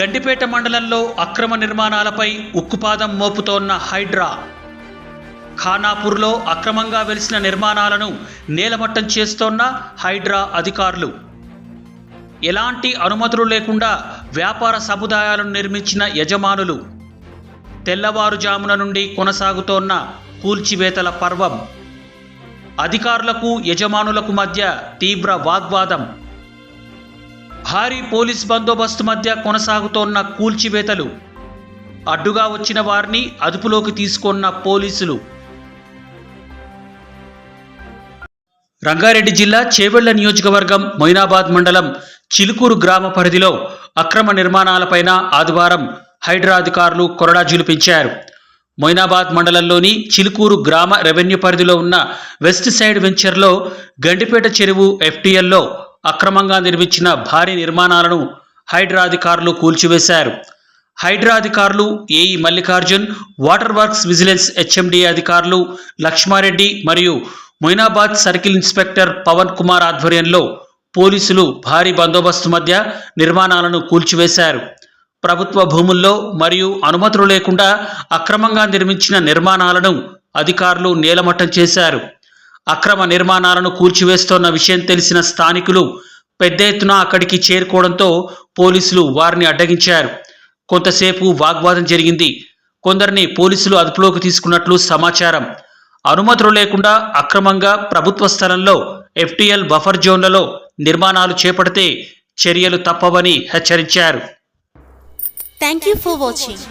గండిపేట మండలంలో అక్రమ నిర్మాణాలపై ఉక్కుపాదం మోపుతోన్న హైడ్రా. ఖానాపూర్లో అక్రమంగా వెలిసిన నిర్మాణాలను నేలమట్టం చేస్తోన్న హైడ్రా అధికారులు. ఎలాంటి అనుమతులు లేకుండా వ్యాపార సముదాయాలను నిర్మించిన యజమానులు. తెల్లవారుజామున నుండి కొనసాగుతోన్న కూల్చివేతల పర్వం. అధికారులకు యజమానులకు మధ్య తీవ్ర వాగ్వాదం. భారీ పోలీస్ బందోబస్తు మధ్య కొనసాగుతోన్న కూల్చివేతలు. అడ్డుగా వచ్చిన వారిని అదుపులోకి తీసుకున్న పోలీసులు. రంగారెడ్డి జిల్లా చేవెళ్ళ నియోజకవర్గం మొయినాబాద్ మండలం చిలుకూరు గ్రామ పరిధిలో అక్రమ నిర్మాణాలపైన ఆదివారం హైడ్రా అధికారులు కొరడా జులిపించారు మొయినాబాద్ మండలంలోని చిలుకూరు గ్రామ రెవెన్యూ పరిధిలో ఉన్న వెస్ట్ సైడ్ వెంచర్లో గండిపేట చెరువు ఎఫ్టీఎల్లో అక్రమంగా నిర్మించిన భారీ నిర్మాణాలను హైడ్రా అధికారులు కూల్చివేశారు. హైడ్రా అధికారులు AE Mallikarjun water works vigilance HMD అధికారులు లక్ష్మారెడ్డి మరియు మొయినాబాద్ సర్కిల్ ఇన్స్పెక్టర్ పవన్ కుమార్ ఆధ్వర్యంలో పోలీసులు భారీ బందోబస్తు మధ్య నిర్మాణాలను కూల్చివేశారు. ప్రభుత్వ భూముల్లో మరియు అనుమతులు లేకుండా అక్రమంగా నిర్మించిన నిర్మాణాలను అధికారులు నేలమట్టం చేశారు. అక్రమ నిర్మాణాలను కూల్చివేస్తోన్న విషయం తెలిసిన స్థానికులు పెద్ద ఎత్తున అక్కడికి చేరుకోవడంతో పోలీసులు వారిని అడ్డగించారు. కొంతసేపు వాగ్వాదం జరిగింది. కొందరిని పోలీసులు అదుపులోకి తీసుకున్నట్లు సమాచారం. అనుమతులు లేకుండా అక్రమంగా ప్రభుత్వ స్థలంలో ఎఫ్టీఎల్ బఫర్ జోన్లలో నిర్మాణాలు చేపడితే చర్యలు తప్పవని హెచ్చరించారు. థ్యాంక్ యూ ఫర్ వాచింగ్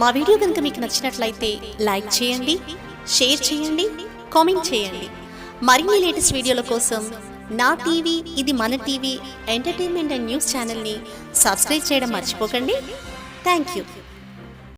మా వీడియో కనుక మీకు నచ్చినట్లయితే లైక్ చేయండి షేర్ చేయండి కామెంట్ చేయండి. మరిన్ని లేటెస్ట్ వీడియోల కోసం నా టీవీ ఇది మన టీవీ ఎంటర్టైన్మెంట్ అండ్ న్యూస్ ఛానల్ని సబ్స్క్రైబ్ చేయడం మర్చిపోకండి. Thank you